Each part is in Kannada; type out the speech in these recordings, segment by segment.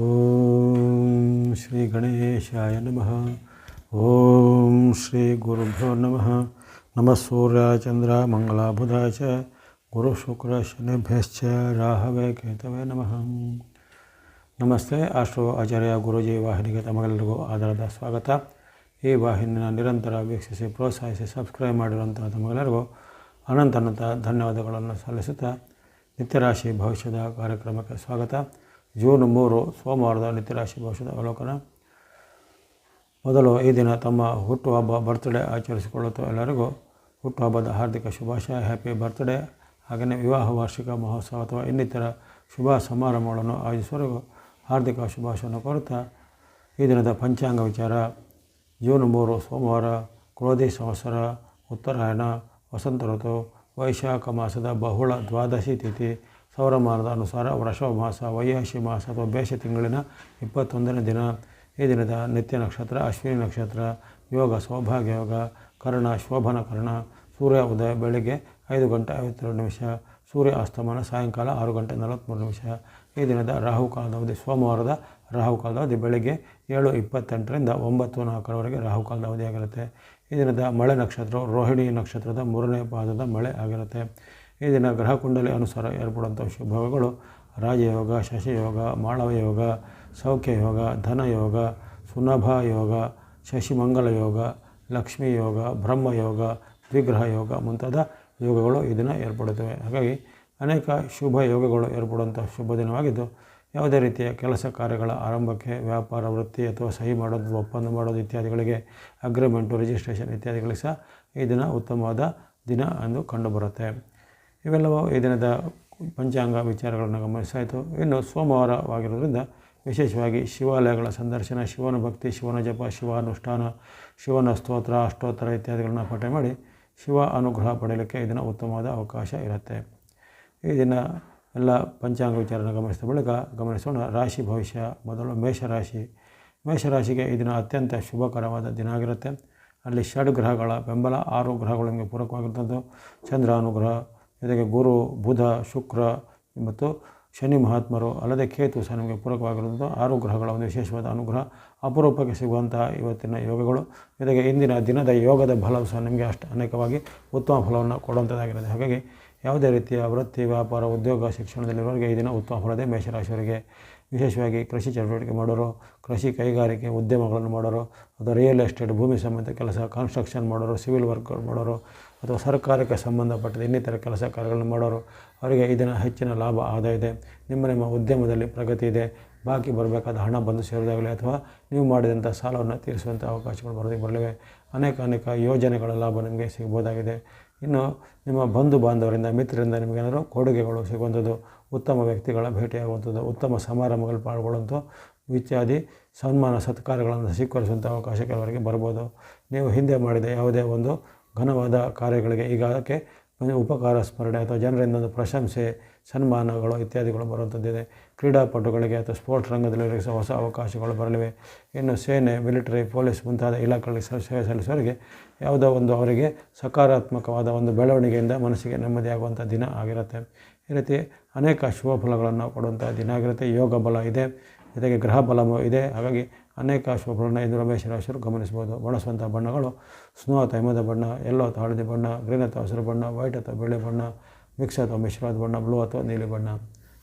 ಓಂ ಶ್ರೀ ಗಣೇಶಾಯ ನಮಃ ಓಂ ಶ್ರೀ ಗುರುಭ್ಯೋ ನಮಃ ನಮಃ ಸೂರ್ಯ ಚಂದ್ರ ಮಂಗಲ ಬುಧ ಚ ಗುರು ಶುಕ್ರ ಶನಿಭ್ಯಶ್ಚ ರಾಹವೇ ಕೇತವೇ ನಮಃ ನಮಸ್ತೆ ಆಶ್ರೋ ಆಚಾರ್ಯ ಗುರುಜಿ ವಾಹಿನಿಗೆ ತಮಗೆಲ್ಲರಿಗೂ ಆಧಾರದ ಸ್ವಾಗತ ಈ ವಾಹಿನಿನ ನಿರಂತರ ವೀಕ್ಷಿಸಿ ಪ್ರೋತ್ಸಾಹಿಸಿ ಸಬ್ಸ್ಕ್ರೈಬ್ ಮಾಡಿರುವಂಥ ತಮಗೆಲ್ಲರಿಗೂ ಅನಂತ ಅನಂತ ಧನ್ಯವಾದಗಳನ್ನು ಸಲ್ಲಿಸುತ್ತಾ ನಿತ್ಯರಾಶಿ ಭವಿಷ್ಯದ ಕಾರ್ಯಕ್ರಮಕ್ಕೆ ಸ್ವಾಗತ ಜೂನ್ ಮೂರು ಸೋಮವಾರದ ನಿತ್ಯರಾಶಿ ಭವಿಷ್ಯದ ಅವಲೋಕನ. ಮೊದಲು ಈ ದಿನ ತಮ್ಮ ಹುಟ್ಟುಹಬ್ಬ ಬರ್ತ್ಡೇ ಆಚರಿಸಿಕೊಳ್ಳುತ್ತಾ ಎಲ್ಲರಿಗೂ ಹುಟ್ಟುಹಬ್ಬದ ಹಾರ್ದಿಕ ಶುಭಾಶಯ ಹ್ಯಾಪಿ ಬರ್ತ್ಡೇ ಹಾಗೆಯೇ ವಿವಾಹ, ವಾರ್ಷಿಕ ಮಹೋತ್ಸವ ಅಥವಾ ಇನ್ನಿತರ ಶುಭ ಸಮಾರಂಭಗಳನ್ನು ಆಯೋಜಿಸುವವರೆಗೂ ಹಾರ್ದಿಕ ಶುಭಾಶಯನ ಕೋರುತ್ತಾ ಈ ದಿನದ ಪಂಚಾಂಗ ವಿಚಾರ. ಜೂನ್ ಮೂರು ಸೋಮವಾರ ಕ್ರೋಧಿ ಸಂವತ್ಸರ, ಉತ್ತರಾಯಣ, ವಸಂತ ಋತು, ವೈಶಾಖ ಮಾಸದ ಬಹುಳ ದ್ವಾದಶಿ ತಿಥಿ ಸೌರಮಾನದ ಅನುಸಾರ ವೃಷಭ ಮಾಸ, ವೈಯಾಶಿ ಮಾಸ ಅಥವಾ ಬೇಷ ತಿಂಗಳಿನ ಇಪ್ಪತ್ತೊಂದನೇ ದಿನ, ಈ ದಿನದ ನಿತ್ಯ ನಕ್ಷತ್ರ, ಅಶ್ವಿನಿ ನಕ್ಷತ್ರ, ಯೋಗ, ಸೌಭಾಗ್ಯ ಯೋಗ, ಕರ್ಣ, ಶೋಭನ ಕರ್ಣ, ಸೂರ್ಯ ಉದಯ ಬೆಳಿಗ್ಗೆ ಐದು ಗಂಟೆ ಐವತ್ತೆರಡು ನಿಮಿಷ, ಸೂರ್ಯ ಅಸ್ತಮಾನ ಸಾಯಂಕಾಲ ಆರು ಗಂಟೆ ನಲವತ್ತ್ಮೂರು ನಿಮಿಷ. ಈ ದಿನದ ರಾಹುಕಾಲದ ಅವಧಿ ಸೋಮವಾರದ ರಾಹುಕಾಲದ ಅವಧಿ ಬೆಳಿಗ್ಗೆ ಏಳು ಇಪ್ಪತ್ತೆಂಟರಿಂದ ಒಂಬತ್ತು ನಾಲ್ಕರವರೆಗೆ ರಾಹುಕಾಲದ ಅವಧಿಯಾಗಿರುತ್ತೆ ಈ ದಿನದ ಮಳೆ ನಕ್ಷತ್ರವು ರೋಹಿಣಿ ನಕ್ಷತ್ರದ ಮೂರನೇ ಪಾದದ ಮಳೆ ಆಗಿರುತ್ತೆ. ಈ ದಿನ ಗ್ರಹ ಕುಂಡಲಿ ಅನುಸಾರ ಏರ್ಪಡುವಂಥ ಶುಭಗಳು ರಾಜಯೋಗ, ಶಶಿಯೋಗ ಮಾಳವ ಯೋಗ ಸೌಖ್ಯ ಯೋಗ ಧನ ಯೋಗ ಸುನಭ ಯೋಗ, ಶಶಿಮಂಗಲ ಯೋಗ, ಲಕ್ಷ್ಮೀ ಯೋಗ, ಬ್ರಹ್ಮ ಯೋಗ, ದ್ವಿಗ್ರಹ ಯೋಗ ಮುಂತಾದ ಯೋಗಗಳು ಈ ದಿನ ಏರ್ಪಡುತ್ತವೆ. ಹಾಗಾಗಿ ಅನೇಕ ಶುಭ ಯೋಗಗಳು ಏರ್ಪಡುವಂಥ ಶುಭ ದಿನವಾಗಿದ್ದು, ಯಾವುದೇ ರೀತಿಯ ಕೆಲಸ ಕಾರ್ಯಗಳ ಆರಂಭಕ್ಕೆ ವ್ಯಾಪಾರ, ವೃತ್ತಿ ಅಥವಾ ಸಹಿ ಮಾಡೋದು, ಒಪ್ಪಂದ ಮಾಡೋದು ಇತ್ಯಾದಿಗಳಿಗೆ ಅಗ್ರಿಮೆಂಟು ರಿಜಿಸ್ಟ್ರೇಷನ್ ಇತ್ಯಾದಿಗಳಿಗೆ ಸಹ ಈ ದಿನ ಉತ್ತಮವಾದ ದಿನ ಎಂದು ಕಂಡುಬರುತ್ತೆ. ಇವೆಲ್ಲವೂ ಈ ದಿನದ ಪಂಚಾಂಗ ವಿಚಾರಗಳನ್ನು ಗಮನಿಸಾಯಿತು. ಇನ್ನು ಸೋಮವಾರವಾಗಿರೋದ್ರಿಂದ ವಿಶೇಷವಾಗಿ ಶಿವಾಲಯಗಳ ಸಂದರ್ಶನ ಶಿವನ ಭಕ್ತಿ ಶಿವನ ಜಪ ಶಿವಾನುಷ್ಠಾನ, ಶಿವನ ಸ್ತೋತ್ರ, ಅಷ್ಟೋತ್ತರ ಇತ್ಯಾದಿಗಳನ್ನು ಪಠೆ ಮಾಡಿ ಶಿವ ಅನುಗ್ರಹ ಪಡೆಯಲಿಕ್ಕೆ ಇದನ್ನು ಉತ್ತಮವಾದ ಅವಕಾಶ ಇರುತ್ತೆ. ಈ ದಿನ ಎಲ್ಲ ಪಂಚಾಂಗ ವಿಚಾರನ ಗಮನಿಸಿದ ಬಳಿಕ ಗಮನಿಸೋಣ, ರಾಶಿ ಭವಿಷ್ಯ ಮೊದಲು ಮೇಷರಾಶಿ. ಮೇಷರಾಶಿಗೆ ಈ ದಿನ ಅತ್ಯಂತ ಶುಭಕರವಾದ ದಿನ ಆಗಿರುತ್ತೆ. ಅಲ್ಲಿ ಷಡ್ ಗ್ರಹಗಳ ಬೆಂಬಲ ಆರು ಗ್ರಹಗಳು ನಿಮಗೆ ಪೂರಕವಾಗಿರ್ತದ್ದು ಚಂದ್ರ ಅನುಗ್ರಹ ಜೊತೆಗೆ ಗುರು, ಬುಧ, ಶುಕ್ರ ಮತ್ತು ಶನಿ ಮಹಾತ್ಮರು ಅಲ್ಲದೆ ಕೇತು ಸಹ ನಿಮಗೆ ಪೂರಕವಾಗಿರುವಂಥ ಆರು ಗ್ರಹಗಳ ಒಂದು ವಿಶೇಷವಾದ ಅನುಗ್ರಹ ಅಪರೂಪಕ್ಕೆ ಸಿಗುವಂತಹ ಇವತ್ತಿನ ಯೋಗಗಳು. ಜೊತೆಗೆ ಇಂದಿನ ದಿನದ ಯೋಗದ ಫಲವು ಸಹ ನಿಮಗೆ ಅಷ್ಟು ಅನೇಕವಾಗಿ ಉತ್ತಮ ಫಲವನ್ನು ಕೊಡುವಂಥದ್ದಾಗಿರುತ್ತೆ ಹಾಗಾಗಿ ಯಾವುದೇ ರೀತಿಯ ವೃತ್ತಿ, ವ್ಯಾಪಾರ, ಉದ್ಯೋಗ ಶಿಕ್ಷಣದಲ್ಲಿರೋರಿಗೆ ಈ ದಿನ ಉತ್ತಮ ಫಲದೆ ಮೇಷರಾಶಿಯವರಿಗೆ ವಿಶೇಷವಾಗಿ ಕೃಷಿ ಚಟುವಟಿಕೆ ಮಾಡೋರು, ಕೃಷಿ ಕೈಗಾರಿಕೆ ಉದ್ಯಮಗಳನ್ನು ಮಾಡೋರು, ಅಥವಾ ರಿಯಲ್ ಎಸ್ಟೇಟ್ ಭೂಮಿ ಸಂಬಂಧ ಕೆಲಸ ಕನ್ಸ್ಟ್ರಕ್ಷನ್ ಮಾಡೋರು ಸಿವಿಲ್ ವರ್ಕ್ ಮಾಡೋರು ಅಥವಾ ಸರ್ಕಾರಕ್ಕೆ ಸಂಬಂಧಪಟ್ಟ ಇನ್ನಿತರ ಕೆಲಸ ಕಾರ್ಯಗಳನ್ನು ಮಾಡೋರು, ಅವರಿಗೆ ಇದನ್ನು ಹೆಚ್ಚಿನ ಲಾಭ ಆದಾಯ ಇದೆ. ನಿಮ್ಮ ನಿಮ್ಮ ಉದ್ಯಮದಲ್ಲಿ ಪ್ರಗತಿ ಇದೆ. ಬಾಕಿ ಬರಬೇಕಾದ ಹಣ ಬಂದು ಸೇರೋದಾಗಲಿ ಅಥವಾ ನೀವು ಮಾಡಿದಂಥ ಸಾಲವನ್ನು ತೀರಿಸುವಂಥ ಅವಕಾಶಗಳು ಬರೋದಕ್ಕೆ ಬರಲಿವೆ. ಅನೇಕ ಅನೇಕ ಯೋಜನೆಗಳ ಲಾಭ ನಿಮಗೆ ಸಿಗ್ಬೋದಾಗಿದೆ ಇನ್ನು ನಿಮ್ಮ ಬಂಧು ಬಾಂಧವರಿಂದ, ಮಿತ್ರರಿಂದ ನಿಮಗೇನಾದರೂ ಕೊಡುಗೆಗಳು ಸಿಗುವಂಥದ್ದು, ಉತ್ತಮ ವ್ಯಕ್ತಿಗಳ ಭೇಟಿಯಾಗುವಂಥದ್ದು, ಉತ್ತಮ ಸಮಾರಂಭಗಳು ಪಾಲ್ಗೊಳ್ಳುವಂಥ ಇತ್ಯಾದಿ ಸನ್ಮಾನ ಸತ್ಕಾರಗಳನ್ನು ಸ್ವೀಕರಿಸುವಂಥ ಅವಕಾಶ ಕೆಲವರಿಗೆ ಬರ್ಬೋದು. ನೀವು ಹಿಂದೆ ಮಾಡಿದ ಯಾವುದೇ ಒಂದು ಘನವಾದ ಕಾರ್ಯಗಳಿಗೆ ಈಗ ಅದಕ್ಕೆ ಉಪಕಾರ, ಸ್ಮರಣೆ ಅಥವಾ ಜನರಿಂದ ಒಂದು ಪ್ರಶಂಸೆ, ಸನ್ಮಾನಗಳು ಇತ್ಯಾದಿಗಳು ಬರುವಂಥದ್ದಿದೆ ಕ್ರೀಡಾಪಟುಗಳಿಗೆ ಅಥವಾ ಸ್ಪೋರ್ಟ್ಸ್ ರಂಗದಲ್ಲಿ ಹೊಸ ಅವಕಾಶಗಳು ಬರಲಿವೆ. ಇನ್ನು ಸೇನೆ, ಮಿಲಿಟರಿ, ಪೊಲೀಸ್ ಮುಂತಾದ ಇಲಾಖೆಗಳಿಗೆ ಸೇವೆ ಸಲ್ಲಿಸುವವರಿಗೆ ಯಾವುದೋ ಒಂದು ಅವರಿಗೆ ಸಕಾರಾತ್ಮಕವಾದ ಒಂದು ಬೆಳವಣಿಗೆಯಿಂದ ಮನಸ್ಸಿಗೆ ನೆಮ್ಮದಿಯಾಗುವಂಥ ದಿನ ಆಗಿರುತ್ತೆ. ಈ ರೀತಿ ಅನೇಕ ಶುಭ ಫಲಗಳನ್ನು ಕೊಡುವಂಥ ದಿನ ಆಗಿರುತ್ತೆ. ಯೋಗ ಬಲ ಇದೆ, ಜೊತೆಗೆ ಗ್ರಹ ಬಲವೂ ಇದೆ. ಹಾಗಾಗಿ ಅನೇಕ ಶುಭಗಳನ್ನು ಇಂದು ರಮೇಶ್ ರಾಶಿಯವರು ಗಮನಿಸ್ಬೋದು ಬಳಸುವಂಥ ಬಣ್ಣಗಳು ಸ್ನೋ ಅಥವಾ ಹಿಮದ ಬಣ್ಣ ಎಲ್ಲೋ ಅಥವಾ ಹಳದಿ ಬಣ್ಣ ಗ್ರೀನ್ ಅಥವಾ ಹಸಿರು ಬಣ್ಣ ವೈಟ್ ಅಥವಾ ಬಿಳಿ ಬಣ್ಣ ಮಿಕ್ಸ್ ಅಥವಾ ಮಿಶ್ರವಾದ ಬಣ್ಣ ಬ್ಲೂ ಅಥವಾ ನೀಲಿ ಬಣ್ಣ.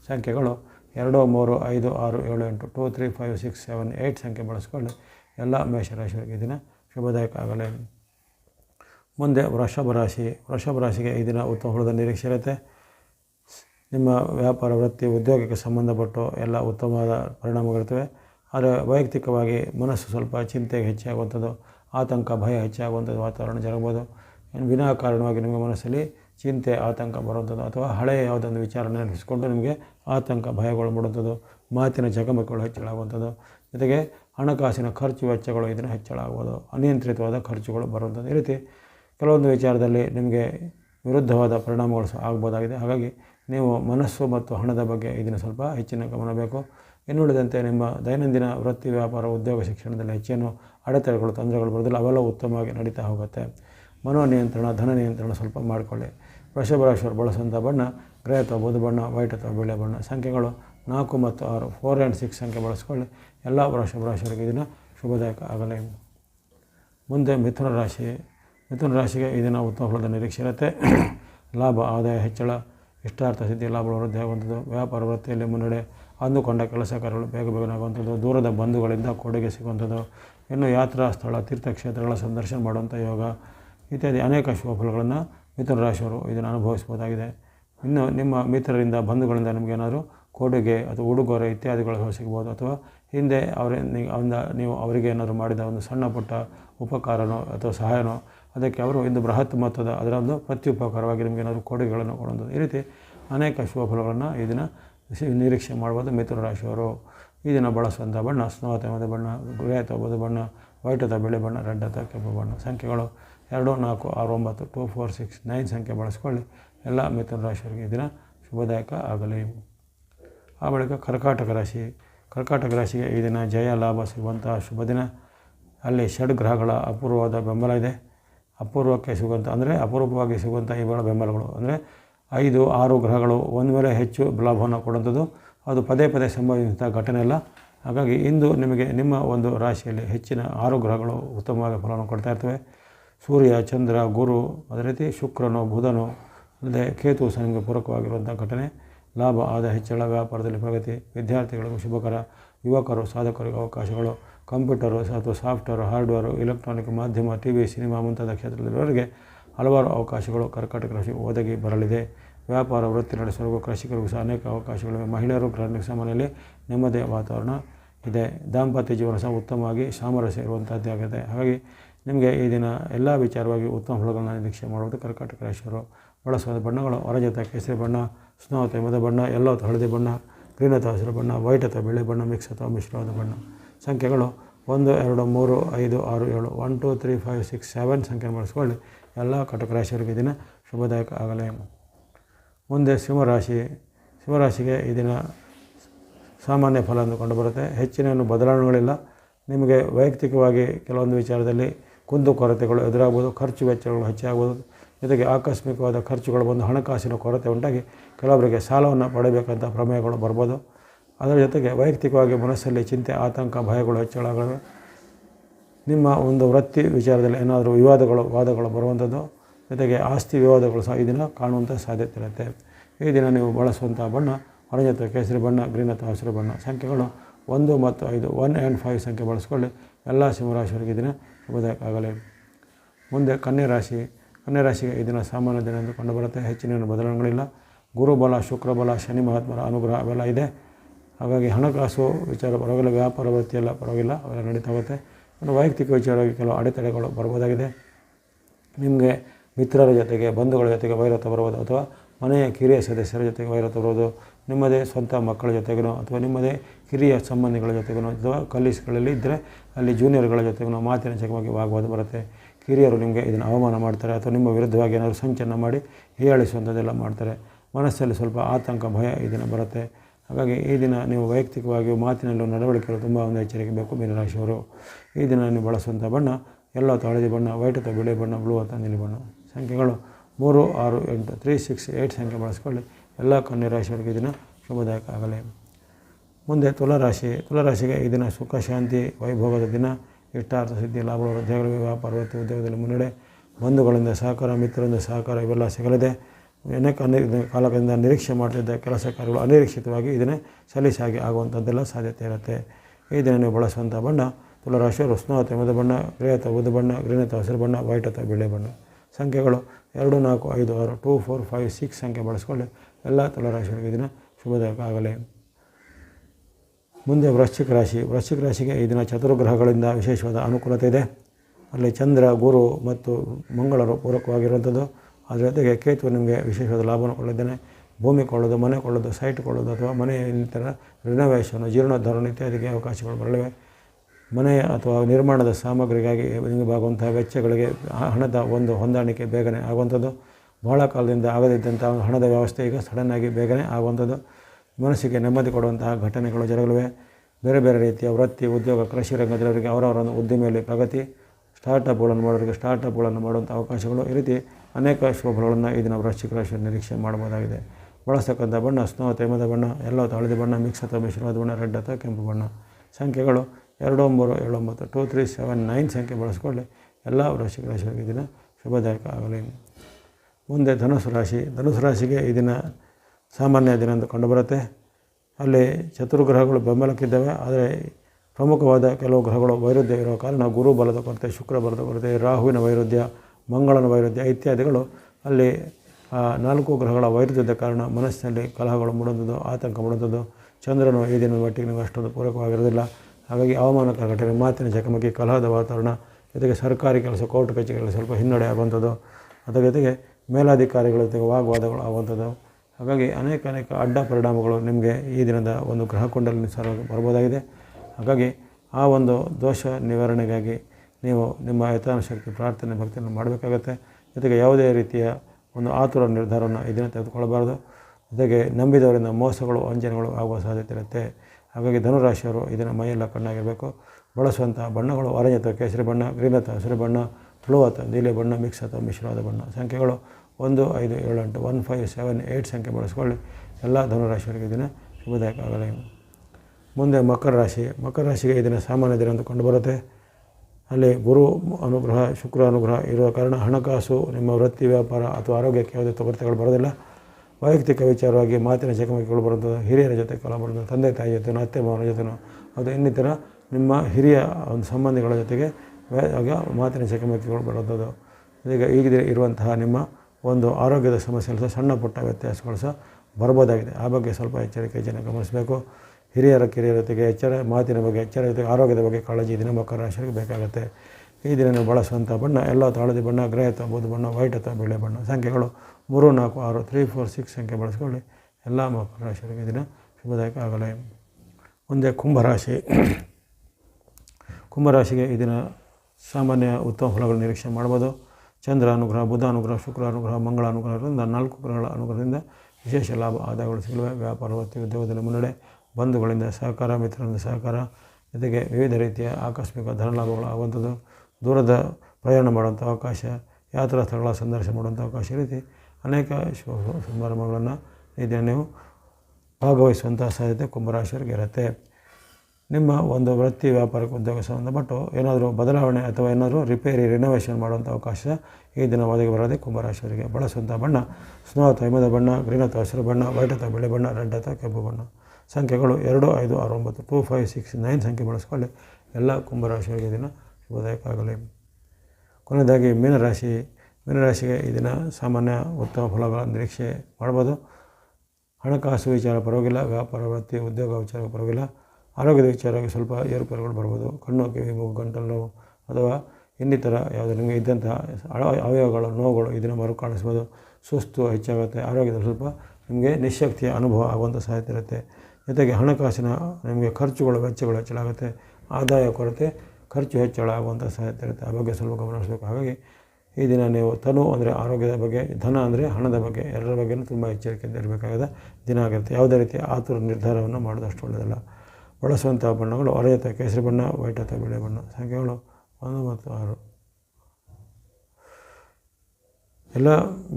ಸಂಖ್ಯೆಗಳು ಎರಡು, ಮೂರು, ಐದು, ಆರು, ಏಳು, ಎಂಟು two three five six seven eight ಸಂಖ್ಯೆ ಬಳಸ್ಕೊಂಡು ಎಲ್ಲ ಮೇಷರಾಶಿಯವರಿಗೆ ಈ ದಿನ ಶುಭದಾಯಕ ಆಗಲಿ. ಮುಂದೆ ವೃಷಭ ರಾಶಿ. ವೃಷಭ ರಾಶಿಗೆ ಈ ದಿನ ಉತ್ತಮ ಹುಳದ ನಿರೀಕ್ಷೆ ಇರುತ್ತೆ. ನಿಮ್ಮ ವ್ಯಾಪಾರ, ವೃತ್ತಿ, ಉದ್ಯೋಗಕ್ಕೆ ಸಂಬಂಧಪಟ್ಟು ಎಲ್ಲ ಉತ್ತಮವಾದ ಪರಿಣಾಮಗಳಿರ್ತವೆ. ಆದರೆ ವೈಯಕ್ತಿಕವಾಗಿ ಮನಸ್ಸು ಸ್ವಲ್ಪ ಚಿಂತೆಗೆ ಹೆಚ್ಚಾಗುವಂಥದ್ದು. ಆತಂಕ, ಭಯ, ಹೆಚ್ಚಾಗುವಂಥದ್ದು ವಾತಾವರಣ ವಿನಾ ವಿನಾಕಾರಣವಾಗಿ ನಿಮ್ಮ ಮನಸ್ಸಲ್ಲಿ ಚಿಂತೆ, ಆತಂಕ ಬರುವಂಥದ್ದು ಅಥವಾ ಹಳೆಯ ಯಾವುದೊಂದು ವಿಚಾರ ನೆನಪಿಸಿಕೊಂಡು ನಿಮಗೆ ಆತಂಕ, ಭಯಗಳು ಮೂಡುವಂಥದ್ದು, ಮಾತಿನ ಚಕಮಕಗಳು ಹೆಚ್ಚಳಾಗುವಂಥದ್ದು, ಜೊತೆಗೆ ಹಣಕಾಸಿನ ಖರ್ಚು ವೆಚ್ಚಗಳು ಇದನ್ನು ಹೆಚ್ಚಳ ಆಗ್ಬೋದು ಅನಿಯಂತ್ರಿತವಾದ ಖರ್ಚುಗಳು ಬರುವಂಥದ್ದು. ಈ ರೀತಿ ಕೆಲವೊಂದು ವಿಚಾರದಲ್ಲಿ ನಿಮಗೆ ವಿರುದ್ಧವಾದ ಪರಿಣಾಮಗಳು ಸಹ ಆಗ್ಬೋದಾಗಿದೆ. ಹಾಗಾಗಿ ನೀವು ಮನಸ್ಸು ಮತ್ತು ಹಣದ ಬಗ್ಗೆ ಇದನ್ನು ಸ್ವಲ್ಪ ಹೆಚ್ಚಿನ ಗಮನ ಬೇಕು. ಇನ್ನುಳಿದಂತೆ ನಿಮ್ಮ ದೈನಂದಿನ ವೃತ್ತಿ ವ್ಯಾಪಾರ, ಉದ್ಯೋಗ ಶಿಕ್ಷಣದಲ್ಲಿ ಹೆಚ್ಚೇನು ಅಡೆತಡೆಗಳು, ತೊಂದರೆಗಳು ಬರೋದಿಲ್ಲ ಅವೆಲ್ಲ ಉತ್ತಮವಾಗಿ ನಡೀತಾ ಹೋಗುತ್ತೆ. ಮನೋ ನಿಯಂತ್ರಣ ಧನ ನಿಯಂತ್ರಣ ಸ್ವಲ್ಪ ಮಾಡಿಕೊಳ್ಳಿ. ವೃಷಭ ರಾಶಿಯವರು ಬಳಸುವಂಥ ಬಣ್ಣ ಗ್ರೇ ಅಥವಾ ಬುಧ ಬಣ್ಣ, ವೈಟ್ ಅಥವಾ ಬಿಳೆ ಬಣ್ಣ, ಸಂಖ್ಯೆಗಳು ನಾಲ್ಕು ಮತ್ತು ಆರು ಫೋರ್ ಆ್ಯಂಡ್ ಸಿಕ್ಸ್ ಸಂಖ್ಯೆ ಬಳಸ್ಕೊಳ್ಳಿ. ಎಲ್ಲ ವೃಷಭ ರಾಶಿಯವರಿಗೆ ಇದನ್ನು ಶುಭದಾಯಕ ಆಗಲಿ. ಮುಂದೆ ಮಿಥುನ ರಾಶಿ. ಮಿಥುನ ರಾಶಿಗೆ ಇದನ್ನು ದಿನ ಉತ್ತಮ ಫಲದ ನಿರೀಕ್ಷೆ ಇರುತ್ತೆ. ಲಾಭ, ಆದಾಯ, ಹೆಚ್ಚಳ, ಇಷ್ಟಾರ್ಥ ಸಿದ್ಧಿ, ಲಾಭ, ವೃದ್ಧಿ ಆಗುವಂಥದ್ದು, ವ್ಯಾಪಾರ ವೃತ್ತಿಯಲ್ಲಿ ಮುನ್ನಡೆ, ಅಂದುಕೊಂಡ ಕೆಲಸ ಕಾರ್ಯಗಳು ಬೇಗ ಬೇಗನಾಗುವಂಥದ್ದು ದೂರದ ಬಂಧುಗಳಿಂದ ಕೊಡುಗೆ ಸಿಗುವಂಥದ್ದು ಇನ್ನು ಯಾತ್ರಾ ಸ್ಥಳ, ತೀರ್ಥಕ್ಷೇತ್ರಗಳ ಸಂದರ್ಶನ ಮಾಡುವಂಥ ಯೋಗ, ಇತ್ಯಾದಿ ಅನೇಕ ಶುಭಫಲಗಳನ್ನು ಮಿಥುನ ರಾಶಿಯವರು ಇದನ್ನು ಅನುಭವಿಸ್ಬೋದಾಗಿದೆ. ಇನ್ನು ನಿಮ್ಮ ಮಿತ್ರರಿಂದ, ಬಂಧುಗಳಿಂದ ನಿಮಗೇನಾದರೂ ಕೊಡುಗೆ ಅಥವಾ ಉಡುಗೊರೆ ಇತ್ಯಾದಿಗಳು ಸಿಗ್ಬೋದು. ಅಥವಾ ಹಿಂದೆ ಅವರ ಅವರಿಂದ ನೀವು ಅವರಿಗೆ ಏನಾದರೂ ಮಾಡಿದ ಒಂದು ಸಣ್ಣ ಪುಟ್ಟ ಉಪಕಾರನೋ ಅಥವಾ ಸಹಾಯನೋ, ಅದಕ್ಕೆ ಅವರು ಇಂದು ಬೃಹತ್ ಮೊತ್ತದ ಅದರ ಒಂದು ಪ್ರತ್ಯುಪಕಾರವಾಗಿ ನಿಮಗೇನಾದರೂ ಕೊಡುಗೆಗಳನ್ನು ಕೊಡುವಂಥದ್ದು. ಈ ರೀತಿ ಅನೇಕ ಶುಭಫಲಗಳನ್ನು ಇದನ್ನು ನಿರೀಕ್ಷೆ ಮಾಡ್ಬೋದು ಮಿಥುನ ರಾಶಿಯವರು. ಈ ದಿನ ಬಳಸುವಂಥ ಬಣ್ಣ ಸ್ನೋತಮದ ಬಣ್ಣ ಗ್ರೇ ಅಥವಾ ಬಣ್ಣ ವೈಟ್ ಅಥವಾ ಬಿಳಿ ಬಣ್ಣ ರೆಡ್ ಅಥವಾ ಕೆಂಪು ಬಣ್ಣ. ಸಂಖ್ಯೆಗಳು ಎರಡು, ನಾಲ್ಕು, ಆರು, ಒಂಬತ್ತು, ಟೂ, ಫೋರ್, ಸಿಕ್ಸ್, ನೈನ್ ಸಂಖ್ಯೆ ಬಳಸ್ಕೊಳ್ಳಿ. ಎಲ್ಲ ಮಿಥುನ ರಾಶಿಯವರಿಗೆ ದಿನ ಶುಭದಾಯಕ ಆಗಲಿ. ಆ ಬಳಿಕ ಕರ್ಕಾಟಕ ರಾಶಿ. ಕರ್ಕಾಟಕ ರಾಶಿಗೆ ಈ ದಿನ ಜಯ, ಲಾಭ ಸಿಗುವಂತಹ ಶುಭ ದಿನ. ಅಲ್ಲಿ ಷಡ್ ಗ್ರಹಗಳ ಅಪೂರ್ವವಾದ ಬೆಂಬಲ ಇದೆ. ಅಪೂರ್ವಕ್ಕೆ ಸಿಗುವಂಥ ಅಂದರೆ ಅಪರೂಪವಾಗಿ ಸಿಗುವಂಥ ಇವುಗಳ ಬೆಂಬಲಗಳು. ಅಂದರೆ ಐದು, ಆರು ಗ್ರಹಗಳು ಒಂದು ವೇಳೆ ಹೆಚ್ಚು ಲಾಭವನ್ನು ಕೊಡುವಂಥದ್ದು. ಅದು ಪದೇ ಪದೇ ಸಂಭವಿಸಿದಂಥ ಘಟನೆ ಅಲ್ಲ. ಹಾಗಾಗಿ ಇಂದು ನಿಮಗೆ ನಿಮ್ಮ ಒಂದು ರಾಶಿಯಲ್ಲಿ ಹೆಚ್ಚಿನ ಆರು ಗ್ರಹಗಳು ಉತ್ತಮವಾದ ಫಲವನ್ನು ಕೊಡ್ತಾ ಇರ್ತವೆ. ಸೂರ್ಯ, ಚಂದ್ರ, ಗುರು, ಅದೇ ರೀತಿ ಶುಕ್ರನು, ಬುಧನು, ಅಲ್ಲದೆ ಕೇತು ಸಹ ನಿಮಗೆ ಪೂರಕವಾಗಿರುವಂಥ ಘಟನೆ. ಲಾಭ ಆದ ಹೆಚ್ಚಳ, ವ್ಯಾಪಾರದಲ್ಲಿ ಪ್ರಗತಿ, ವಿದ್ಯಾರ್ಥಿಗಳಿಗೂ ಶುಭಕರ, ಯುವಕರು, ಸಾಧಕರಿಗೆ ಅವಕಾಶಗಳು. ಕಂಪ್ಯೂಟರು ಅಥವಾ ಸಾಫ್ಟ್ವೇರ್, ಹಾರ್ಡ್ವೇರು, ಎಲೆಕ್ಟ್ರಾನಿಕ್ ಮಾಧ್ಯಮ ಟಿ ವಿ ಸಿನಿಮಾ ಮುಂತಾದ ಕ್ಷೇತ್ರದಲ್ಲಿರುವವರಿಗೆ ಹಲವಾರು ಅವಕಾಶಗಳು ಕರ್ಕಾಟಕ ರಾಶಿ ಒದಗಿ ಬರಲಿದೆ. ವ್ಯಾಪಾರ, ವೃತ್ತಿ ನಡೆಸುವವರಿಗೂ ಕೃಷಿಕರಿಗೂ ಸಹ ಅನೇಕ ಅವಕಾಶಗಳಿವೆ. ಮಹಿಳೆಯರು ಗ್ರಾಮೀಣ ಮನೆಯಲ್ಲಿ ನೆಮ್ಮದಿಯ ವಾತಾವರಣ ಇದೆ. ದಾಂಪತ್ಯ ಜೀವನ ಸಹ ಉತ್ತಮವಾಗಿ ಸಾಮರಸ್ಯ ಇರುವಂಥದ್ದೇ ಆಗಿದೆ. ಹಾಗಾಗಿ ನಿಮಗೆ ಈ ದಿನ ಎಲ್ಲ ವಿಚಾರವಾಗಿ ಉತ್ತಮ ಫಲಗಳನ್ನು ನಿರೀಕ್ಷೆ ಮಾಡುವುದು ಕರ್ಕಾಟಕ ರಾಶಿಯವರು. ಬಳಸುವ ಬಣ್ಣಗಳು ಹೊರಜತ ಕೇಸರಿ ಬಣ್ಣ ಸ್ನೋ ಅಥವಾ ಹಿಮದ ಬಣ್ಣ, ಎಲ್ಲ ಅಥವಾ ಹಳದಿ ಬಣ್ಣ, ಗ್ರೀನ್ ಅಥವಾ ಹಸಿರು ಬಣ್ಣ, ವೈಟ್ ಅಥವಾ ಬಿಳಿ ಬಣ್ಣ, ಮಿಕ್ಸ್ ಅಥವಾ ಮಿಶ್ರವಾದ ಬಣ್ಣ. ಸಂಖ್ಯೆಗಳು ಒಂದು, ಎರಡು, ಮೂರು, ಐದು, ಆರು, ಏಳು. One, two, three, five, six, seven ಸಂಖ್ಯೆ ಬಳಸ್ಕೊಳ್ಳಿ. ಎಲ್ಲ ಕಟಕ ರಾಶಿಯವರಿಗೆ ದಿನ ಶುಭದಾಯಕ ಆಗಲೇ. ಮುಂದೆ ಸಿಂಹರಾಶಿ, ಸಿಂಹರಾಶಿಗೆ ಈ ದಿನ ಸಾಮಾನ್ಯ ಫಲ ಅಂದುಕೊಂಡು ಬರುತ್ತೆ. ಹೆಚ್ಚಿನ ಬದಲಾವಣೆಗಳಿಲ್ಲ. ನಿಮಗೆ ವೈಯಕ್ತಿಕವಾಗಿ ಕೆಲವೊಂದು ವಿಚಾರದಲ್ಲಿ ಕುಂದು ಕೊರತೆಗಳು ಎದುರಾಗ್ಬೋದು, ಖರ್ಚು ವೆಚ್ಚಗಳು ಹೆಚ್ಚಾಗ್ಬೋದು. ಜೊತೆಗೆ ಆಕಸ್ಮಿಕವಾದ ಖರ್ಚುಗಳು ಬಂದು ಹಣಕಾಸಿನ ಕೊರತೆ ಉಂಟಾಗಿ ಕೆಲವೊಬ್ಬರಿಗೆ ಸಾಲವನ್ನು ಪಡೆಯಬೇಕಂತ ಪ್ರಮೇಯಗಳು ಬರ್ಬೋದು. ಅದರ ಜೊತೆಗೆ ವೈಯಕ್ತಿಕವಾಗಿ ಮನಸ್ಸಲ್ಲಿ ಚಿಂತೆ, ಆತಂಕ, ಭಯಗಳು ಹೆಚ್ಚಳಗಳು ನಿಮ್ಮ ಒಂದು ವೃತ್ತಿ ವಿಚಾರದಲ್ಲಿ ಏನಾದರೂ ವಿವಾದಗಳು, ವಾದಗಳು ಬರುವಂಥದ್ದು ಜೊತೆಗೆ ಆಸ್ತಿ ವಿವಾದಗಳು ಸಹ ಈ ದಿನ ಕಾಣುವಂಥ ಸಾಧ್ಯತೆ ಇರುತ್ತೆ. ಈ ದಿನ ನೀವು ಬಳಸುವಂಥ ಬಣ್ಣ ಆರೆಂಜ್ ಅಥವಾ ಕೇಸರಿ ಬಣ್ಣ, ಗ್ರೀನ್ ಅಥವಾ ಹಸಿರು ಬಣ್ಣ ಸಂಖ್ಯೆಗಳು ಒಂದು ಮತ್ತು ಐದು, ಒನ್ ಆ್ಯಂಡ್ ಫೈವ್ ಸಂಖ್ಯೆ ಬಳಸ್ಕೊಳ್ಳಿ. ಎಲ್ಲ ಸಿಂಹರಾಶಿಯವರಿಗೆ ದಿನ ಶುಭದಾಯಕ ಆಗಲಿ ಮುಂದೆ ಕನ್ಯೆ ರಾಶಿ. ಕನ್ಯೆ ರಾಶಿಗೆ ಈ ಸಾಮಾನ್ಯ ದಿನ ಎಂದು ಕಂಡುಬರುತ್ತೆ ಹೆಚ್ಚಿನ ಬದಲಾವಣೆಗಳಿಲ್ಲ. ಗುರುಬಲ ಶುಕ್ರಬಲ ಶನಿ ಮಹಾತ್ಮರ ಅನುಗ್ರಹ ಅವೆಲ್ಲ ಇದೆ. ಹಾಗಾಗಿ ಹಣಕಾಸು ವಿಚಾರ ಪರವಾಗಿಲ್ಲ, ವ್ಯಾಪಾರ ವೃತ್ತಿಯೆಲ್ಲ ಪರವಾಗಿಲ್ಲ, ಅವೆಲ್ಲ ನಡೀತಾ ಹೋಗುತ್ತೆ. ವೈಯಕ್ತಿಕ ವಿಚಾರವಾಗಿ ಕೆಲವು ಅಡೆತಡೆಗಳು ಬರ್ಬೋದಾಗಿದೆ. ನಿಮಗೆ ಮಿತ್ರರ ಜೊತೆಗೆ, ಬಂಧುಗಳ ಜೊತೆಗೆ ವೈರತ್ವ ಬರುವುದು ಅಥವಾ ಮನೆಯ ಕಿರಿಯ ಸದಸ್ಯರ ಜೊತೆಗೆ ವೈರತ್ವ ಬರುವುದು ನಿಮ್ಮದೇ ಸ್ವಂತ ಮಕ್ಕಳ ಜೊತೆಗೂ ಅಥವಾ ನಿಮ್ಮದೇ ಕಿರಿಯ ಸಂಬಂಧಿಗಳ ಜೊತೆಗೂ ಅಥವಾ ಕಲೀಸ್ಗಳಲ್ಲಿ ಇದ್ದರೆ ಅಲ್ಲಿ ಜೂನಿಯರ್ಗಳ ಜೊತೆಗೂ ಮಾತಿನ ಚಕವಾಗಿ ವಾಗ್ವಾದ ಬರುತ್ತೆ. ಕಿರಿಯರು ನಿಮಗೆ ಇದನ್ನು ಅವಮಾನ ಮಾಡ್ತಾರೆ ಅಥವಾ ನಿಮ್ಮ ವಿರುದ್ಧವಾಗಿ ಏನಾದರೂ ಸಂಚನ ಮಾಡಿ ಹೀಯಾಳಿಸುವಂಥದ್ದೆಲ್ಲ ಮಾಡ್ತಾರೆ. ಮನಸ್ಸಲ್ಲಿ ಸ್ವಲ್ಪ ಆತಂಕ, ಭಯ ಈ ದಿನ ಬರುತ್ತೆ. ಹಾಗಾಗಿ ಈ ದಿನ ನೀವು ವೈಯಕ್ತಿಕವಾಗಿಯೂ ಮಾತಿನಲ್ಲೂ ನಡವಳಿಕೆಗಳು ತುಂಬ ಒಂದು ಎಚ್ಚರಿಕೆ ಬೇಕು ಮೀನರಾಶಿಯವರು. ಈ ದಿನ ನೀವು ಬಳಸುವಂಥ ಬಣ್ಣ, ಎಲ್ಲ ಹಳದಿ ಬಣ್ಣ, ವೈಟ್ ಅಥವಾ ಬಿಳಿ ಬಣ್ಣ, ಬ್ಲೂ ಅಥವಾ ನೀಲಿ ಬಣ್ಣ. ಸಂಖ್ಯೆಗಳು ಮೂರು, ಆರು, ಎಂಟು, ತ್ರೀ, ಸಿಕ್ಸ್ ಏಯ್ಟ್ ಸಂಖ್ಯೆ ಬಳಸಿಕೊಳ್ಳಿ. ಎಲ್ಲ ಕನ್ಯಾ ರಾಶಿಯವರಿಗೆ ಈ ದಿನ ಶುಭದಾಯಕ ಆಗಲಿ. ಮುಂದೆ ತುಲಾರಾಶಿ. ತುಲಾರಾಶಿಗೆ ಈ ದಿನ ಸುಖ, ಶಾಂತಿ, ವೈಭೋಗದ ದಿನ. ಇಷ್ಟಾರ್ಥ ಸಿದ್ಧಿ, ಲಾಭಗಳು, ವೃದ್ಧಿಗಳು ವ್ಯಾಪಾರ ವೃತ್ತಿ ಉದ್ಯೋಗದಲ್ಲಿ ಮುನ್ನಡೆ. ಬಂಧುಗಳಿಂದ ಸಹಕಾರ, ಮಿತ್ರರಿಂದ ಸಹಕಾರ ಇವೆಲ್ಲ ಸಿಗಲಿದೆ. ಅನೇಕ ಅನೇಕ ಕಾಲದಿಂದ ನಿರೀಕ್ಷೆ ಮಾಡ್ತಿದ್ದ ಕೆಲಸ ಕಾರ್ಯಗಳು ಅನಿರೀಕ್ಷಿತವಾಗಿ ಇದನ್ನೇ ಸಲೀಸಾಗಿ ಆಗುವಂಥದ್ದೆಲ್ಲ ಸಾಧ್ಯತೆ ಇರುತ್ತೆ. ಈ ದಿನ ನೀವು ಬಳಸುವಂಥ ಬಣ್ಣ ತುಲಾರಾಶಿಯವರು ಉಷ್ಣ ಅಥವಾ ಬಣ್ಣ ಗ್ರೇ ಅಥವಾ ಬಣ್ಣ ಗ್ರೀನ್ ಅಥವಾ ಹಸಿರು ಬಣ್ಣ, ವೈಟ್ ಅಥವಾ ಬಿಳಿ ಬಣ್ಣ. ಸಂಖ್ಯೆಗಳು ಎರಡು, ನಾಲ್ಕು, ಐದು, ಆರು, ಟೂ, ಫೋರ್, ಫೈವ್, ಸಿಕ್ಸ್ ಸಂಖ್ಯೆ ಬಳಸ್ಕೊಳ್ಳಿ ಎಲ್ಲ ತುಲಾರಾಶಿಯವರಿಗೆ ಈ ದಿನ ಶುಭದಾಯಕ ಆಗಲಿ. ಮುಂದೆ ವೃಶ್ಚಿಕ ರಾಶಿ. ವೃಶ್ಚಿಕ ರಾಶಿಗೆ ಈ ದಿನ ಚತುರ್ಗ್ರಹಗಳಿಂದ ವಿಶೇಷವಾದ ಅನುಕೂಲತೆ ಇದೆ. ಅಲ್ಲಿ ಚಂದ್ರ, ಗುರು ಮತ್ತು ಮಂಗಳರು ಪೂರಕವಾಗಿರುವಂಥದ್ದು. ಅದರ ಜೊತೆಗೆ ಕೇತು ನಿಮಗೆ ವಿಶೇಷವಾದ ಲಾಭವನ್ನು ಕೊಳ್ಳಿದ್ದೇನೆ ಭೂಮಿ ಕೊಳ್ಳೋದು, ಮನೆ ಕೊಳ್ಳೋದು ಸೈಟ್ ಕೊಳ್ಳೋದು ಅಥವಾ ಮನೆ ಇನ್ನಿತರ ರಿನೋವೇಷನ್ ಜೀರ್ಣೋದ್ಧಾರಣ ಇತ್ಯಾದಿಗೆ ಅವಕಾಶಗಳು ಬರಲಿವೆ. ಮನೆಯ ಅಥವಾ ನಿರ್ಮಾಣದ ಸಾಮಗ್ರಿಗಾಗಿ ನಿಮಗಾಗುವಂತಹ ವೆಚ್ಚಗಳಿಗೆ ಹಣದ ಒಂದು ಹೊಂದಾಣಿಕೆ ಬೇಗನೆ ಆಗುವಂಥದ್ದು. ಬಹಳ ಕಾಲದಿಂದ ಆಗದಿದ್ದಂಥ ಒಂದು ಹಣದ ವ್ಯವಸ್ಥೆ ಈಗ ಸಡನ್ನಾಗಿ ಬೇಗನೆ ಆಗುವಂಥದ್ದು. ಮನಸ್ಸಿಗೆ ನೆಮ್ಮದಿ ಕೊಡುವಂತಹ ಘಟನೆಗಳು ಜರುಗಲಿವೆ. ಬೇರೆ ಬೇರೆ ರೀತಿಯ ವೃತ್ತಿ, ಉದ್ಯೋಗ, ಕೃಷಿ ರಂಗದವರಿಗೆ ಅವರವರ ಒಂದು ಉದ್ದಿಮೆಯಲ್ಲಿ ಪ್ರಗತಿ ಸ್ಟಾರ್ಟಪ್ಗಳನ್ನು ಮಾಡೋರಿಗೆ ಸ್ಟಾರ್ಟಪ್ಗಳನ್ನು ಮಾಡುವಂಥ ಅವಕಾಶಗಳು. ಈ ರೀತಿ ಅನೇಕ ಶುಭಗಳನ್ನು ಈ ದಿನ ವೃಶ್ಚಿಕ ರಾಶಿಯಲ್ಲಿ ನಿರೀಕ್ಷೆ ಮಾಡಬಹುದಾಗಿದೆ. ಬಳಸ್ತಕ್ಕಂಥ ಬಣ್ಣ ಸ್ನೋ ತೇಮದ ಬಣ್ಣ, ಎಲ್ಲೋ ಹಳದಿ ಬಣ್ಣ ಮಿಕ್ಸ್ ಅಥವಾ ಮಿಶ್ರವಾದ ಬಣ್ಣ, ರೆಡ್ ಅಥವಾ ಕೆಂಪು ಬಣ್ಣ. ಸಂಖ್ಯೆಗಳು ಎರಡು ಮೂರು ಏಳು ಒಂಬತ್ತು ಟೂ ತ್ರೀ ಸೆವೆನ್ ನೈನ್ ಸಂಖ್ಯೆ ಬಳಸ್ಕೊಳ್ಳಿ. ಎಲ್ಲ ವೃಶ್ಚಿಕ ರಾಶಿಯವರಿಗೆ ದಿನ ಶುಭದಾಯಕ ಆಗಲಿ. ಮುಂದೆ ಧನುಸು ರಾಶಿ. ಧನುಸು ರಾಶಿಗೆ ಈ ದಿನ ಸಾಮಾನ್ಯ ದಿನ ಅಂತ ಕಂಡುಬರುತ್ತೆ. ಅಲ್ಲಿ ಚತುರ್ಗ್ರಹಗಳು ಬೆಂಬಲಕ್ಕಿದ್ದಾವೆ. ಆದರೆ ಪ್ರಮುಖವಾದ ಕೆಲವು ಗ್ರಹಗಳು ವೈರುಧ್ಯ ಇರೋ ಕಾರಣ ಗುರು ಬಲದ ಕೊರತೆ, ಶುಕ್ರ ಬಲದ ಕೊರತೆ, ರಾಹುವಿನ ವೈರುಧ್ಯ, ಮಂಗಳನ ವೈರುಧ್ಯ ಇತ್ಯಾದಿಗಳು ಅಲ್ಲಿ ನಾಲ್ಕು ಗ್ರಹಗಳ ವೈರುಧ್ಯದ ಕಾರಣ ಮನಸ್ಸಿನಲ್ಲಿ ಕಲಹಗಳು ಮೂಡುವಂಥದ್ದು ಆತಂಕ ಮೂಡುವಂಥದ್ದು ಚಂದ್ರನು ಈ ದಿನದ ಮಟ್ಟಿಗೆ ನಿಮಗೆ ಅಷ್ಟೊಂದು ಪೂರಕವಾಗಿರೋದಿಲ್ಲ ಹಾಗಾಗಿ ಹವಾಮಾನಕರ ಘಟನೆ ಮಾತಿನ ಚಕಮಕಿ, ಕಲಹದ ವಾತಾವರಣ, ಜೊತೆಗೆ ಸರ್ಕಾರಿ ಕೆಲಸ, ಕೋರ್ಟ್ ಕಚೇರಿಗಳಲ್ಲಿ ಸ್ವಲ್ಪ ಹಿನ್ನಡೆ ಆಗುವಂಥದ್ದು, ಅದರ ಜೊತೆಗೆ ಮೇಲಾಧಿಕಾರಿಗಳ ಜೊತೆಗೆ ವಾಗ್ವಾದಗಳು ಆಗುವಂಥದ್ದು. ಹಾಗಾಗಿ ಅನೇಕ ಅನೇಕ ಅಡ್ಡ ಪರಿಣಾಮಗಳು ನಿಮಗೆ ಈ ದಿನದ ಒಂದು ಗ್ರಹ ಕುಂಡಲಿ ಸರ್ ಬರ್ಬೋದಾಗಿದೆ. ಹಾಗಾಗಿ ಆ ಒಂದು ದೋಷ ನಿವಾರಣೆಗಾಗಿ ನೀವು ನಿಮ್ಮ ಯಥಾಶಕ್ತಿ ಪ್ರಾರ್ಥನೆ, ಭಕ್ತಿಯನ್ನು ಮಾಡಬೇಕಾಗತ್ತೆ. ಜೊತೆಗೆ ಯಾವುದೇ ರೀತಿಯ ಒಂದು ಆತುರ ನಿರ್ಧಾರವನ್ನು ಇದನ್ನು ದಿನ ತೆಗೆದುಕೊಳ್ಳಬಾರ್ದು. ಜೊತೆಗೆ ನಂಬಿದವರಿಂದ ಮೋಸಗಳು ವಂಚನೆಗಳು ಆಗುವ ಸಾಧ್ಯತೆ ಇರುತ್ತೆ. ಹಾಗಾಗಿ ಧನುರಾಶಿಯವರು ಇದನ್ನು ಮೈಯೆಲ್ಲ ಕಣ್ಣಾಗಿರಬೇಕು. ಬಳಸುವಂಥ ಬಣ್ಣಗಳು ಆರೆಂಜ್ ಅಥವಾ ಕೇಸರಿ ಬಣ್ಣ, ಗ್ರೀನ್ ಅಥವಾ ಹಸಿರು ಬಣ್ಣ, ತುಳು ಅಥವಾ ನೀಲಿ ಬಣ್ಣ, ಮಿಕ್ಸ್ ಅಥವಾ ಮಿಶ್ರವಾದ ಬಣ್ಣ. ಸಂಖ್ಯೆಗಳು ಒಂದು, ಐದು, ಏಳು, ಎಂಟು, ಒನ್, ಫೈವ್, ಸೆವೆನ್ ಏಯ್ಟ್ ಸಂಖ್ಯೆ ಬಳಸ್ಕೊಳ್ಳಿ. ಎಲ್ಲ ಧನುರಾಶಿಯವರಿಗೆ ಇದನ್ನು ಶುಭದಾಯಕ ಆಗಲಿ ಮುಂದೆ ಮಕರ ರಾಶಿ. ಮಕರ ರಾಶಿಗೆ ಇದನ್ನು ದಿನ ಸಾಮಾನ್ಯ ದಿನ ಅಂತ ಕಂಡುಬರುತ್ತೆ ಅಲ್ಲಿ ಗುರು ಅನುಗ್ರಹ, ಶುಕ್ರ ಅನುಗ್ರಹ ಇರುವ ಕಾರಣ ಹಣಕಾಸು, ನಿಮ್ಮ ವೃತ್ತಿ ವ್ಯಾಪಾರ ಅಥವಾ ಆರೋಗ್ಯಕ್ಕೆ ಯಾವುದೇ ತೊಂದರೆಗಳು ಬರೋದಿಲ್ಲ. ವೈಯಕ್ತಿಕ ವಿಚಾರವಾಗಿ ಮಾತಿನ ಚಕಮಕಿಗಳು ಬರುತ್ತದೆ ಹಿರಿಯರ ಜೊತೆ ಕಾಲ ಬರುತ್ತದೆ ತಂದೆ ತಾಯಿ ಜೊತೆ ಅತ್ತೆ ಮಾವನ ಜೊತೆನೋ ಅದು ಇನ್ನಿತರ ನಿಮ್ಮ ಹಿರಿಯ ಒಂದು ಸಂಬಂಧಿಗಳ ಜೊತೆಗೆ ಮಾತಿನ ಚಕಮಕಿಗಳು ಬರುತ್ತದೆ ಈಗ ಈಗ ಇರುವಂತಹ ನಿಮ್ಮ ಒಂದು ಆರೋಗ್ಯದ ಸಮಸ್ಯೆಗಳು ಸಹ ಸಣ್ಣ ಪುಟ್ಟ ವ್ಯತ್ಯಾಸಗಳು ಸಹ ಬರ್ಬೋದಾಗಿದೆ. ಆ ಬಗ್ಗೆ ಸ್ವಲ್ಪ ಎಚ್ಚರಿಕೆ ಜನ ಗಮನಿಸಬೇಕು. ಹಿರಿಯರ ಕಿರಿಯರ ಜೊತೆಗೆ ಎಚ್ಚರ, ಮಾತಿನ ಬಗ್ಗೆ ಎಚ್ಚರ ಜೊತೆಗೆ ಆರೋಗ್ಯದ ಬಗ್ಗೆ ಕಾಳಜಿ ದಿನ ಮಕ್ಕಳ ರಾಶಿಗೆ ಬೇಕಾಗುತ್ತೆ. ಈ ದಿನ ನೀವು ಬಳಸುವಂಥ ಬಣ್ಣ, ಎಲ್ಲ ತಾಳದಿ ಬಣ್ಣ ಗ್ರೇ ಅಥವಾ ಬೂದು ಬಣ್ಣ, ವೈಟ್ ಅಥವಾ ಬಿಳೆ ಬಣ್ಣ, ಸಂಖ್ಯೆಗಳು ಮೂರು ನಾಲ್ಕು ಆರು ತ್ರೀ ಫೋರ್ ಸಿಕ್ಸ್ ಸಂಖ್ಯೆ ಬಳಸ್ಕೊಳ್ಳಿ. ಎಲ್ಲ ಮಕರ ರಾಶಿಯವರಿಗೆ ದಿನ ಶುಭದಾಯಕ ಆಗಲಿ. ಮುಂದೆ ಕುಂಭರಾಶಿ. ಕುಂಭರಾಶಿಗೆ ಈ ದಿನ ಸಾಮಾನ್ಯ ಉತ್ತಮ ಫಲಗಳ ನಿರೀಕ್ಷೆ ಮಾಡ್ಬೋದು. ಚಂದ್ರ ಅನುಗ್ರಹ, ಬುಧ ಅನುಗ್ರಹ, ಶುಕ್ರ ಅನುಗ್ರಹ, ಮಂಗಳ ಅನುಗ್ರಹದಿಂದ ನಾಲ್ಕು ಗ್ರಹಗಳ ಅನುಗ್ರಹದಿಂದ ವಿಶೇಷ ಲಾಭ ಆದಾಯಗಳು ಸಿಗಲಿವೆ. ವ್ಯಾಪಾರ, ವೃತ್ತಿ ಉದ್ಯೋಗದಲ್ಲಿ ಮುನ್ನಡೆ, ಬಂಧುಗಳಿಂದ ಸಹಕಾರ, ಮಿತ್ರರಿಂದ ಸಹಕಾರ, ಜೊತೆಗೆ ವಿವಿಧ ರೀತಿಯ ಆಕಸ್ಮಿಕ ಧನಲಾಭಗಳು ಆಗುವಂಥದ್ದು. ದೂರದ ಪ್ರಯಾಣ ಮಾಡುವಂಥ ಅವಕಾಶ, ಯಾತ್ರಾ ಸ್ಥಳಗಳ ಸಂದರ್ಶನ ಮಾಡುವಂಥ ಅವಕಾಶ ಈ ರೀತಿ ಅನೇಕ ಸಮಾರಂಭಗಳನ್ನು ಈ ದಿನ ನೀವು ಭಾಗವಹಿಸುವಂಥ ಸಾಧ್ಯತೆ ಕುಂಭರಾಶಿಯವರಿಗೆ ಇರುತ್ತೆ. ನಿಮ್ಮ ಒಂದು ವೃತ್ತಿ ವ್ಯಾಪಾರಕ್ಕೆ ಉದ್ಯೋಗ ಸಂಬಂಧಪಟ್ಟು ಏನಾದರೂ ಬದಲಾವಣೆ ಅಥವಾ ಏನಾದರೂ ರಿಪೇರಿ ರಿನೋವೇಷನ್ ಮಾಡುವಂಥ ಅವಕಾಶ ಈ ದಿನ ಒದಗಿ ಬರೋದೇ ಕುಂಭರಾಶಿಯವರಿಗೆ. ಬಳಸುವಂಥ ಬಣ್ಣ, ಸ್ನೋ ಅಥವಾ ಹಿಮದ ಬಣ್ಣ, ಗ್ರೀನ್ ಅಥವಾ ಹಸಿರು ಬಣ್ಣ, ವೈಟ್ ಅಥವಾ ಬಿಳಿ ಬಣ್ಣ, ರೆಡ್ ಅಥವಾ ಕೆಂಪು ಬಣ್ಣ. ಸಂಖ್ಯೆಗಳು ಎರಡು, ಐದು, ಆರು, ಒಂಬತ್ತು, ಟೂ, ಫೈವ್, ಸಿಕ್ಸ್, ನೈನ್ ಸಂಖ್ಯೆ ಬಳಸ್ಕೊಳ್ಳಿ. ಎಲ್ಲ ಕುಂಭರಾಶಿಯವರಿಗೆ ದಿನ ಶುಭದಾಯಕ ಆಗಲಿ. ಕೊನೆಯದಾಗಿ ಮೀನರಾಶಿ ಮೀನರಾಶಿಗೆ ಈ ದಿನ ಸಾಮಾನ್ಯ ಉತ್ತಮ ಫಲಗಳ ನಿರೀಕ್ಷೆ ಮಾಡ್ಬೋದು. ಹಣಕಾಸು ವಿಚಾರ ಪರವಾಗಿಲ್ಲ, ವ್ಯಾಪಾರ, ವೃತ್ತಿ, ಉದ್ಯೋಗ ವಿಚಾರ ಪರವಾಗಿಲ್ಲ. ಆರೋಗ್ಯದ ವಿಚಾರವಾಗಿ ಸ್ವಲ್ಪ ಏರುಪೇರುಗಳು ಬರ್ಬೋದು. ಕಣ್ಣು, ಕಿವಿ, ಮೂಗು, ಗಂಟಲು ನೋವು ಅಥವಾ ಇನ್ನಿತರ ಯಾವುದೇ ನಿಮಗೆ ಇದ್ದಂತಹ ಅವಯವಗಳು, ನೋವುಗಳು ಇದನ್ನು ಮರುಕಾಣಿಸ್ಬೋದು ಸುಸ್ತು ಹೆಚ್ಚಾಗುತ್ತೆ. ಆರೋಗ್ಯದಲ್ಲಿ ಸ್ವಲ್ಪ ನಿಮಗೆ ನಿಶಕ್ತಿಯ ಅನುಭವ ಆಗುವಂಥ ಸಾಧ್ಯತೆ ಇರುತ್ತೆ. ಜೊತೆಗೆ ಹಣಕಾಸಿನ ನಿಮಗೆ ಖರ್ಚುಗಳು, ವೆಚ್ಚಗಳು ಹೆಚ್ಚಳಾಗುತ್ತೆ. ಆದಾಯ ಕೊರತೆ ಖರ್ಚು ಹೆಚ್ಚಳ ಆಗುವಂಥ ಸಾಧ್ಯತೆ ಇರುತ್ತೆ. ಆ ಬಗ್ಗೆ ಸ್ವಲ್ಪ ಗಮನಿಸಬೇಕು ಹಾಗಾಗಿ ಈ ದಿನ ನೀವು ತನು ಅಂದರೆ ಆರೋಗ್ಯದ ಬಗ್ಗೆ, ಧನ ಅಂದರೆ ಹಣದ ಬಗ್ಗೆ, ಎರಡರ ಬಗ್ಗೆಯೂ ತುಂಬ ಎಚ್ಚರಿಕೆಯಿಂದ ಇರಬೇಕಾದ ದಿನ ಆಗಿರುತ್ತೆ. ಯಾವುದೇ ರೀತಿಯ ಆತುರ ನಿರ್ಧಾರವನ್ನು ಮಾಡೋದಷ್ಟು ಒಳ್ಳೆಯದಲ್ಲ. ಬಳಸುವಂಥ ಬಣ್ಣಗಳು ಹೊರೆಯ ಕೇಸರಿ ಬಣ್ಣ, ವೈಟ್ ಅಥವಾ ಬಿಳಿ ಬಣ್ಣ. ಸಂಖ್ಯೆಗಳು ಒಂದು ಮತ್ತು ಆರು. ಎಲ್ಲ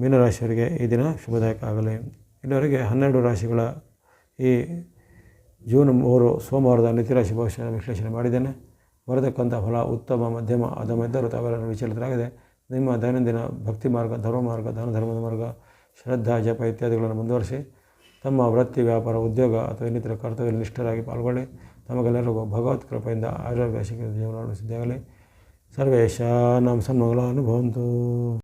ಮೀನರಾಶಿಯವರಿಗೆ ಈ ದಿನ ಶುಭದಾಯಕ ಆಗಲಿ. ಇಲ್ಲಿವರೆಗೆ ಹನ್ನೆರಡು ರಾಶಿಗಳ ಈ ಜೂನ್ ಮೂರು ಸೋಮವಾರದ ನಿತ್ಯರಾಶಿ ಭವಿಷ್ಯ ವಿಶ್ಲೇಷಣೆ ಮಾಡಿದ್ದೇನೆ. ಬರತಕ್ಕಂಥ ಫಲ ಉತ್ತಮ, ಮಧ್ಯಮ ಅದ ಮಧ್ಯರು ತಾವೆಲ್ಲರೂ ವಿಚಲಿತರಾಗಿದೆ ನಿಮ್ಮ ದೈನಂದಿನ ಭಕ್ತಿ ಮಾರ್ಗ, ಧರ್ಮ ಮಾರ್ಗ, ದಾನ ಧರ್ಮದ ಮಾರ್ಗ, ಶ್ರದ್ಧಾ, ಜಪ ಇತ್ಯಾದಿಗಳನ್ನು ಮುಂದುವರಿಸಿ ತಮ್ಮ ವೃತ್ತಿ, ವ್ಯಾಪಾರ, ಉದ್ಯೋಗ ಅಥವಾ ಇನ್ನಿತರ ಕರ್ತವ್ಯ ನಿಷ್ಠರಾಗಿ ಪಾಲ್ಗೊಳ್ಳಿ. ತಮಗೆಲ್ಲರಿಗೂ ಭಗವತ್ ಕೃಪೆಯಿಂದ ಶಿಕ್ಷಣ ಜೀವನ ಸಿದ್ಧಾಗಲಿ ಸರ್ವೇಶ ನಮ್ಮ ಸನ್ಮಂಗಲಾನುಭವಂತು